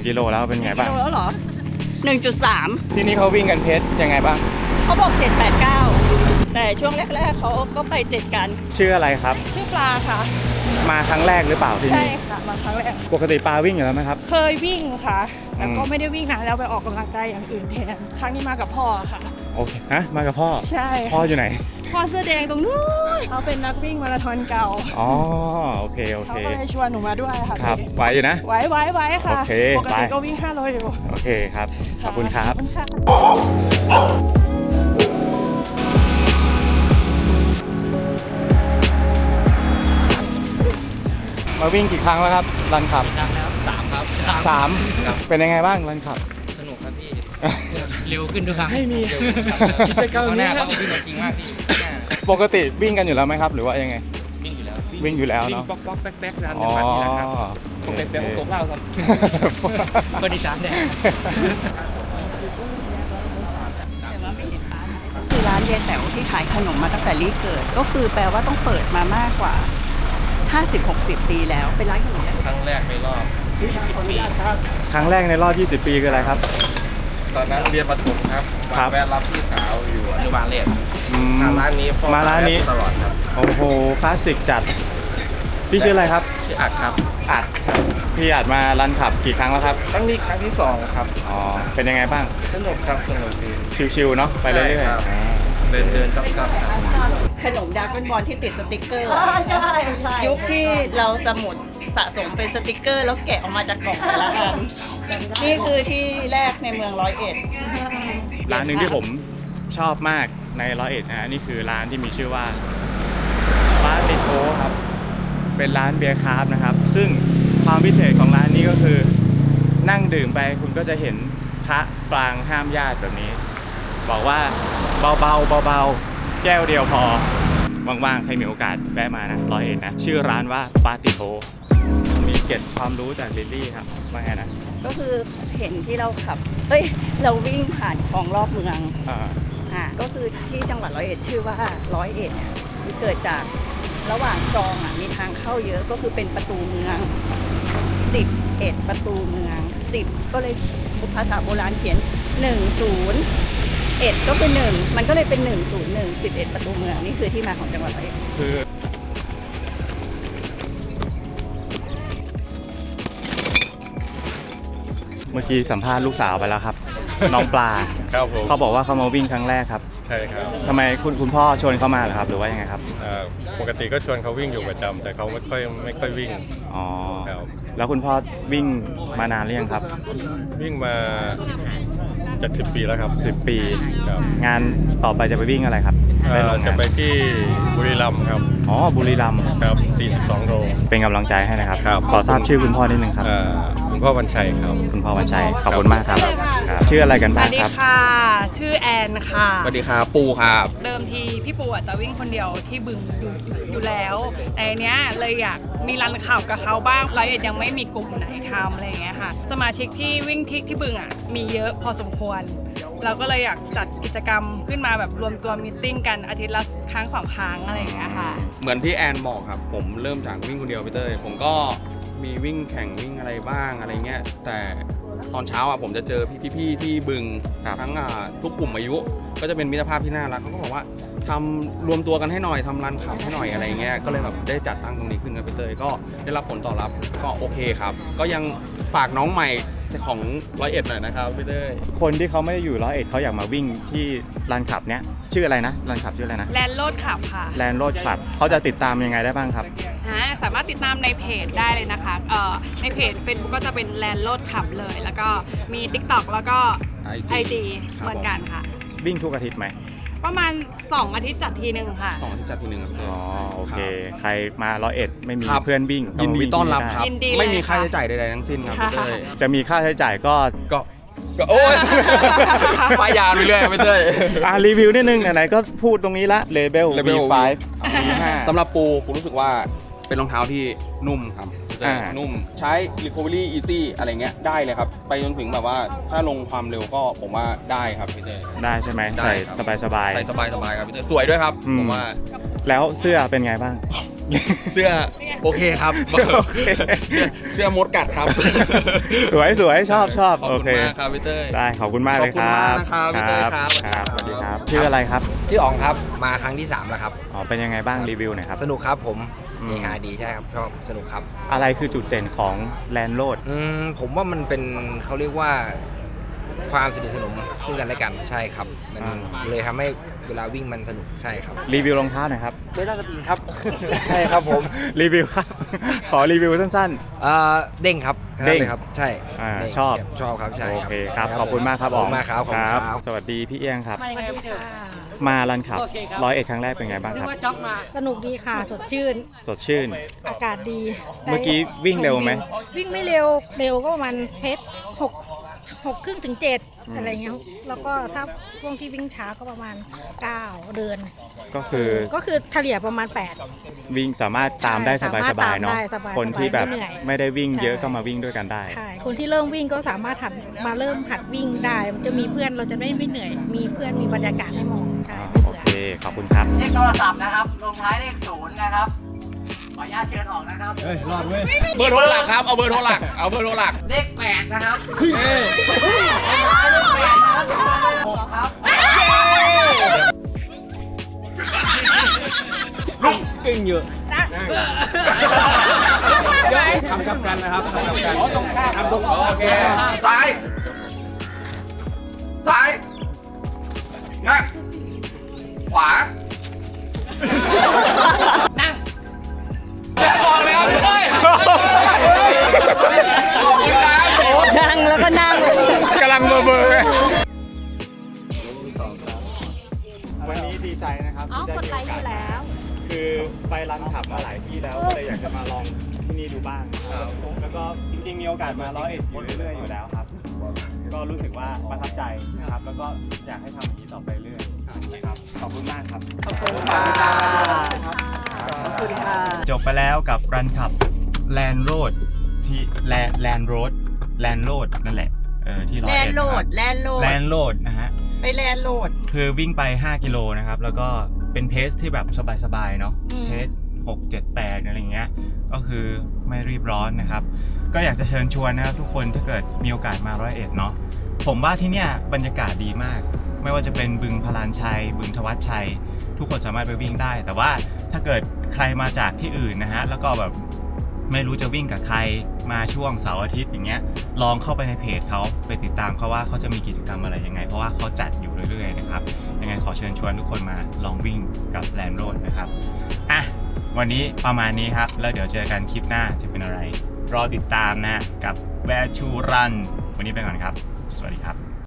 1กิโลแล้วเป็นไงกิบ้างโลแล้วเหรอ 1.3 ที่นี่เขาวิ่งกันเพชรยังไงบ้าง เขาบอก 789 แต่ช่วงแรก ๆเขาก็ไป 7 กัน ชื่ออะไรครับ ชื่อปลาค่ะ มาครั้งแรกหรือเปล่าที่ใช่นี่ค่ะมาครั้งแรก ปกติปลาวิ่งอยู่แล้วไหมครับ เคยวิ่งค่ะแต่ก็อืมไม่ได้วิ่งนานแล้วไปออกกำลังกายอย่างอื่นแทน ครั้งนี้มากับพ่อค่ะ โอเคฮะมากับพ่อ ใช่พ่ออยู่ไหน พ่อเสื้อแดงตรงนู้นเขาเป็นนักวิ่งมาราธอนเก่าอ๋อโอเคโอเขาเคก็เลยชวนหนูมาด้วยค่ะครับไหวอยู่นะไว้ไว้ไว้ค่ะโอเคปกติไปก็วิ่ง5โลอยู่โอเคครับขอบคุณครับขอบคุณค่ะมาวิ่งกี่ครั้งแล้วครับรันขับครั้งแล้วสามครับสามครับเป็นยังไงบ้างรันขับ สนุกครับพี่ เร็วขึ้นทุกครั้งให้มีเร็วขึ้นครับกิจกรรมข้างหน้านี้ครัเขาบวิ่งจริงมากพี่ข้างหน้า ปกติวิ่งกันอยู่แล้วไหมครับ หรือว่ายังไง วิ่งอยู่แล้ววิ่งอยู่แล้วเนอะวิ่งป๊อกป๊อกแป๊กแป๊กตามอ๋จัองหวัดนี่แหละครับโอผมเคเป็นเป็นของตัวเล่าครับก็ดีจ้าเนี่ยคือร้านยายแต๋วที่ขายขนมมาตั้งแต่ลีเกิด ก็คือแปลว่าต้องเปิดมามากกว่า 50-60 ปีแล้ว เป็นร้านขนมยายแต๋วครั้งแรกในรอบ 20 ปี ครั้งแรกในรอบ 20 ปีคืออะไรครับ ตอนนั้นเรียนประถมครับครับ มาแวะรับพี่สาวอยู่อนุบาลเรียนอื มมาร้านนี้พ่อมาร้านนี้แวะตลอดครับโอ้โหคลาสสิกจัด พี่ชื่ออะไรครับที่อัดครับ อัดพี่อัดมารันขับกี่ครั้งแล้วครับ ครั้งนี้ครั้งที่สองครับ อ๋อ เป็นยังไงบ้าง สนุกครับ สนุกดี ชิวๆเนาะ ไปเรื่อยใช่ครับๆอ่าเดินเดินจ๊อบจ๊อบครับขนมดราก้อนบอลที่ติดสติกเกอร์ยุคที่เราสมุดสะสมเป็นสติกเกอร์แล้วแกะออกมาจากกล่องแต่ละอันนี่คือที่แรกในเมืองร้อยเอ็ดร้านหนึ่งที่ผมชอบมาก ในร้อยเอ็ดนะฮะนี่คือร้านที่มีชื่อว่าบาติโตครับ เป็นร้านเบียร์คราฟต์นะครับ ซึ่งความพิเศษของร้านนี้ก็คือนั่งดื่มไปคุณก็จะเห็นพระปรางห้ามญาติแบบนี้ บอกว่าเบาๆเบาๆแก้วเดียวพอว่างๆใครมีโอกาสแวะมานะร้อยเอ็ดนะ ชื่อร้านว่าปาติโตมีเกร็ดความรู้จากลิลลี่ครับว่าไงนะก็คือเห็นที่เราขับ เฮ้ย เราวิ่งผ่านคลองรอบเมือง อ่า อ่าก็คือที่จังหวัดร้อยเอ็ดชื่อว่าร้อยเอ็ดเนี่ยมันเกิดจากระหว่างคลองอะมีทางเข้าเยอะก็คือเป็นประตูเมืองสิบเอ็ดประตูเมืองสิบก็เลยภาษาโบราณเขียนหนึ่งศูนย์เอ็ดก็เป็นหนึ่งมันก็เลยเป็นหนึ่งศูนย์หนึ่งสิบเอ็ดประตูเมืองนี่คือที่มาของจังหวัดร้อยเอ็ดคือเมื่อกี้สัมภาษณ์ลูกสาวไปแล้วครับ น้องปลาครับผมเขาบอกว่าเขามาวิ่งครั้งแรกครับใช่ครับทำไมคุณคุณพ่อชวนเขามาเหรอครับ หรือว่ายังไงครับเอ่อปกติก็ชวนเขาวิ่งอยู่ประจำแต่เขาไม่ค่อยไม่ค่อยวิ่ง อ๋อครับ แล้วคุณพ่อวิ่งมานานหรือยังครับ วิ่งมาจะสิบปีแล้วครับ10 ปี ครับงานต่อไปจะไปวิ่งอะไรครับ เอ่ได้อลงจะงานไปที่บุรีรัมย์ครับอ๋อบุรีรัมย์ครับ 42โล เป็นกำลังใจให้นะครับ ครับ ขอทราบชื่อคุณพ่อนิดนึงครับ เอ่อคุณพ่อวันชัยครับ คุณพ่อวันชัยขอบคุณมากครับครับชื่ออะไรกันสบ้าวังสดีครับ ค่ะ ชื่อแอนค่ะ สวัสดีครับปูครับเดิมทีพี่ปูอาจจะวิ่งคนเดียวที่บึงอยู่อยู่แล้ว แต่อันเนี้ยเลยอยากมีรันข่าวกับเขาบ้างร้อยเอ็ดยังไม่มีกลุ่มไหนทำอะไรอย่างเงี้ยค่ะ สมาชิกที่วิ่งที่ที่บึงอะมีเยอะพอสมควร เราก็เลยอยากจัดกิจกรรมขึ้นมาแบบรวมตัวมีตติ้งกันอาทิตย์ละครั้งสองครั้งอะไรอย่างเงี้ยค่ะ เหมือนที่แอนบอกครับ ผมเริ่มจากวิ่งคนเดียวพี่เต้ยผมก็มีวิ่งแข่งวิ่งอะไรบ้างอะไรเงี้ยแต่ตอนเช้าอะผมจะเจอพี่ๆที่บึงครับ ทั้งอ่าทุกกลุ่มอายุ ก็จะเป็นมิตรภาพที่น่ารักเขาก็บอกว่าทำรวมตัวกันให้หน่อยทำรันขับให้หน่อยอะไรเงี้ยก็เลยแบบได้จัดตั้งตรงนี้ขึ้นครับพี่เต้ยก็ได้รับผลตอบรับก็โอเคครับ ก็ยังฝากน้องใหม่ ของร้อยเอ็ดหน่อยนะครับพี่เต้ยคนที่เขาไม่ได้อยู่ร้อยเอ็ดเขาอยากมาวิ่งที่ลานขับเนี้ยชื่ออะไรนะลานขับชื่ออะไรนะแลนด์โลดขับค่ะแลนด์โรดคลับเขาจะติดตามยังไงได้บ้างครับฮะสามารถติดตามในเพจได้เลยนะคะเอ่อในเพจ Facebook ก็จะเป็นแลนด์โลดขับเลย แล้วก็มี TikTok แล้วก็ IG IG ครับเหมือนกันค่ะ วิ่งทุกอาทิตย์ไหม ประมาณ 2 อาทิตย์จัดทีหนึ่งค่ะ สองที่จัดทีหนึ่งครับพี่เต้ยอ๋อโอเค ใครมาร้อยเอ็ดไม่มีครับ เพื่อนวิ่งยินดีก็มาวิ่งต้อนรับที่ครับ ยินดีเลยไม่มีค่าค่ะใช้จ่ายใดๆทั้งสิ้นครับพี่เต้ยจะมีค่าใช้จ่ายก็ ก็ก็โอ้ย ป้ายยาไปเรื่อยไปเรื่อยอ่ารีวิวนิดนึงไหนๆก็พูดตรงนี้ละเลเบล Label V5 สำหรับปูปูรู้สึกว่าเป็นรองเท้าที่นุ่มครับ อ่านุ่ม ใช้ recovery easy อะไรเงี้ยได้เลยครับ ไปจนถึงแบบว่าถ้าลงความเร็วก็ผมว่าได้ครับพี่เต้ยได้ใช่ไหมได้ใส่ครับ สบายสบายๆใส่สบายสบายครับพี่เต้ยสวยด้วยครับ อืม ผมว่าแล้วเสื้อเป็นไงบ้าง เสื้อโอเคครับเสื้อโอเค เสื้อเสื้อมดกัดครับสวยสวยชอบชอบขอบโอคุณเค มากครับพี่เต้ยได้ขอบคุณมากเลยครัขอบคุณมากบนะครับพี่เต้ยครับครับสสวัวัสสดีดีคครัรับบชื่ออะไรครับชื่ออ๋องครับ มาครั้งที่ 3 แล้วครับ อ๋อเป็นยังไงบ้างรีวิวหน่อยครับ สนุกครับผม อืม เฮฮาดีใช่ครับชอบสนุกครับ อะไรคือจุดเด่นของแลนด์โรดอืมผมว่ามันเป็นเขาเรียกว่า ความสนิทสนมซึ่งกันและกันใช่ครับ มันเลยทำให้เวลาวิ่งมันสนุกใช่ครับรีวิวรองเท้าหน่อยครับ เบต้าสปีนครับ ใช่ครับผมรีวิวครับ ขอรีวิวสั้น เอ่อเด้งครับแค่นั้นเด้งเลยครับใช่อ่าเด้งชอบ ชอบครับใช่โอครับเคครับ ขอบคุณมากครับขอบคุณมากครับขอบคุณครับสวัสดีพี่เอี้ยงครับสวัสดีค่ะมารันขับ ร้อยเอ็ดครั้งแรกเป็นไงบ้างครับสนุกดีค่ะ สดชื่น สดชื่น อากาศดีเมื่อกี้วิ่งเร็วไหม วิ่งไม่เร็ว เร็วก็ประมาณเพชรหก หกครึ่งถึงเจ็ดอืมอะไรเงี้ยแล้วก็ถ้าช่วงที่วิ่งช้าก็ประมาณ9เดิน ก็คือก็คือเฉลี่ยประมาณ8วิ่งสามารถตามได้สใช่บายๆเนาะสามารถตามได้สบายๆคนที่แบบไม่เหนื่อยไม่ได้วิ่งเยอะใช่ก็มาวิ่งด้วยกันได้ใช่คนที่เริ่มวิ่งก็สามารถหัดมาเริ่มหัดวิ่งได้ มันจะมีเพื่อนเราจะไม่ไม่เหนื่อย มีเพื่อนมีบรรยากาศให้มองใช่อ่าไม่โอเบื่อเคขอบคุณครับเลขโทรศัพท์นะครับลงท้ายเลขศูนย์นะครับข ออนุญาตเชิญออกนะครับเบอร์โทรหลักครับ เอาเบอร์โทรหลัก เอาเบอร์โทรหลัก เลขแปดนะครับลงท้ายเลขแปดนะครับลงท้ายเลขหกครับทำกับกันนะครับทำกับกันตรงข้ามตรงโอเคซ้ายซ้ายนั่งขวา ไปรันขับมาหลายที่แล้วก็เลยอยากจะมาลองที่นี่ดูบ้างนะครับแล้วก็จริงๆมีโอกาสมาร้อยเอ็ดอยู่เรื่อยๆอยู่แล้วครับ ก็รู้สึกว่าประทับใจนะครับ แล้วก็อยากให้ทำอย่างนี้ต่อไปเรื่อยนะครับขอบคุณมากครับขอบคุณค่ะขอบคุณค่ะจบไปแล้วกับรันขับแลนด์โรดที่แลนแลนด์โรดแลนด์โรดนั่นแหละเออที่ร้อยแลเอ็นดด์โหลดแลนด์โหลดแลนด์โรดนะฮะไปแลนด์โหลดคือวิ่งไป 5 กิโลนะครับ แล้วก็ เป็นเพสที่แบบสบายๆเนาะอืม เพส6 7 8อะไรอย่างเงี้ยก็คือไม่รีบร้อนนะครับ ก็อยากจะเชิญชวนนะครับทุกคนถ้าเกิดมีโอกาสมาร้อยเอ็ดเนาะผมว่าที่เนี่ยบรรยากาศดีมาก ไม่ว่าจะเป็นบึงพลานชัย บึงทวัชชัย ทุกคนสามารถไปวิ่งได้ แต่ว่าถ้าเกิดใครมาจากที่อื่นนะฮะแล้วก็แบบไม่รู้จะวิ่งกับใคร มาช่วงเสาร์อาทิตย์อย่างเงี้ยลองเข้าไปในเพจเขาไปติดตามเขาว่าเขาจะมีกิจกรรมอะไรยังไง เพราะว่าเขาจัดอยู่เรื่อยๆนะครับยังไงขอเชิญชวนทุกคนมาลองวิ่งกับแลนโรดนะครับอะวันนี้ประมาณนี้ครับ แล้วเดี๋ยวเจอกันคลิปหน้าจะเป็นอะไร รอติดตามนะกับแวร์ชูรันวันนี้ไปก่อนครับ สวัสดีครับ